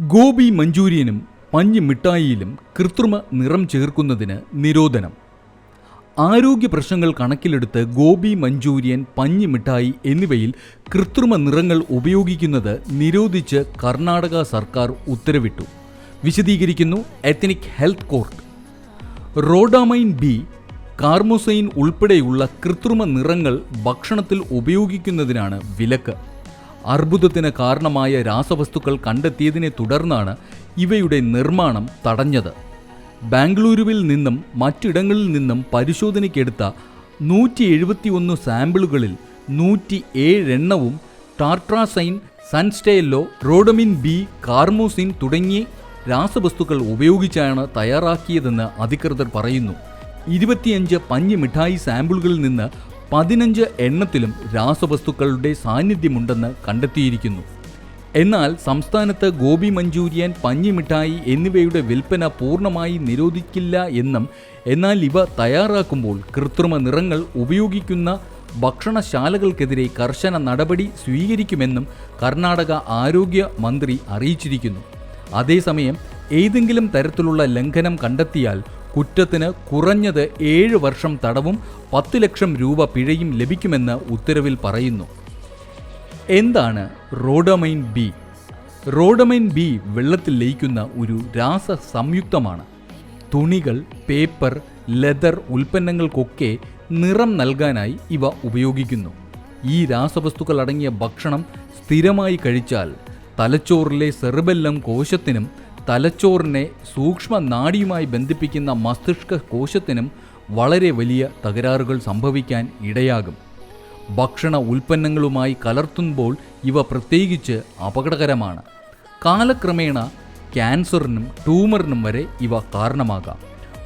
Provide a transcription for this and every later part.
ഗോബി മഞ്ചൂരിയനും പഞ്ഞി മിഠായിയിലും കൃത്രിമ നിറം ചേർക്കുന്നതിന് നിരോധനം. ആരോഗ്യ പ്രശ്നങ്ങൾ കണക്കിലെടുത്ത് ഗോപി മഞ്ചൂരിയൻ പഞ്ഞ് മിഠായി എന്നിവയിൽ കൃത്രിമ നിറങ്ങൾ ഉപയോഗിക്കുന്നത് നിരോധിച്ച് കർണാടക സർക്കാർ ഉത്തരവിട്ടു. വിശദീകരിക്കുന്നു ethnic health court. Rhodamine B carmoisine ഉൾപ്പെടെയുള്ള കൃത്രിമ നിറങ്ങൾ ഭക്ഷണത്തിൽ ഉപയോഗിക്കുന്നതിനാണ് വിലക്ക്. അർബുദത്തിന് കാരണമായ രാസവസ്തുക്കൾ കണ്ടെത്തിയതിനെ തുടർന്നാണ് ഇവയുടെ നിർമ്മാണം തടഞ്ഞത്. ബാംഗ്ലൂരുവിൽ നിന്നും മറ്റിടങ്ങളിൽ നിന്നും പരിശോധനയ്ക്കെടുത്ത നൂറ്റി എഴുപത്തിയൊന്ന് സാമ്പിളുകളിൽ നൂറ്റി ഏഴെണ്ണവും ടാർട്രാസൈൻ സൺസ്റ്റേലോ റോഡമിൻ ബി കാർമോസിൻ തുടങ്ങിയ രാസവസ്തുക്കൾ ഉപയോഗിച്ചാണ് തയ്യാറാക്കിയതെന്ന് അധികൃതർ പറയുന്നു. ഇരുപത്തിയഞ്ച് പഞ്ഞി മിഠായി സാമ്പിളുകളിൽ നിന്ന് പതിനഞ്ച് എണ്ണത്തിലും രാസവസ്തുക്കളുടെ സാന്നിധ്യമുണ്ടെന്ന് കണ്ടെത്തിയിരിക്കുന്നു. എന്നാൽ സംസ്ഥാനത്ത് ഗോപി മഞ്ചൂരിയൻ പഞ്ഞിമിഠായി എന്നിവയുടെ വിൽപ്പന പൂർണമായി നിരോധിക്കില്ല എന്നും എന്നാൽ ഇവ തയ്യാറാക്കുമ്പോൾ കൃത്രിമ നിറങ്ങൾ ഉപയോഗിക്കുന്ന ഭക്ഷണശാലകൾക്കെതിരെ കർശന നടപടി സ്വീകരിക്കുമെന്നും കർണാടക ആരോഗ്യ മന്ത്രി അറിയിച്ചിരിക്കുന്നു. അതേസമയം ഏതെങ്കിലും തരത്തിലുള്ള ലംഘനം കണ്ടെത്തിയാൽ കുറ്റത്തിന് കുറഞ്ഞത് ഏഴ് വർഷം തടവും പത്ത് ലക്ഷം രൂപ പിഴയും ലഭിക്കുമെന്ന് ഉത്തരവിൽ പറയുന്നു. എന്താണ് റോഡമൈൻ ബി? റോഡമൈൻ ബി വെള്ളത്തിൽ ലയിക്കുന്ന ഒരു രാസ സംയുക്തമാണ്. തുണികൾ പേപ്പർ ലെതർ ഉൽപ്പന്നങ്ങൾക്കൊക്കെ നിറം നൽകാനായി ഇവ ഉപയോഗിക്കുന്നു. ഈ രാസവസ്തുക്കൾ അടങ്ങിയ ഭക്ഷണം സ്ഥിരമായി കഴിച്ചാൽ തലച്ചോറിലെ സെറിബെല്ലം കോശത്തിനും തലച്ചോറിനെ സൂക്ഷ്മ നാഡിയുമായി ബന്ധിപ്പിക്കുന്ന മസ്തിഷ്ക കോശത്തിനും വളരെ വലിയ തകരാറുകൾ സംഭവിക്കാൻ ഇടയാകും. ഭക്ഷണ ഉൽപ്പന്നങ്ങളുമായി കലർത്തുമ്പോൾ ഇവ പ്രത്യേകിച്ച് അപകടകരമാണ്. കാലക്രമേണ ക്യാൻസറിനും ട്യൂമറിനും വരെ ഇവ കാരണമാകാം.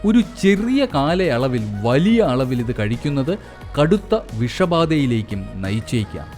ഒരു ചെറിയ കാലയളവിൽ വലിയ അളവിൽ ഇത് കഴിക്കുന്നത് കടുത്ത വിഷബാധയിലേക്കും നയിച്ചേക്കാം.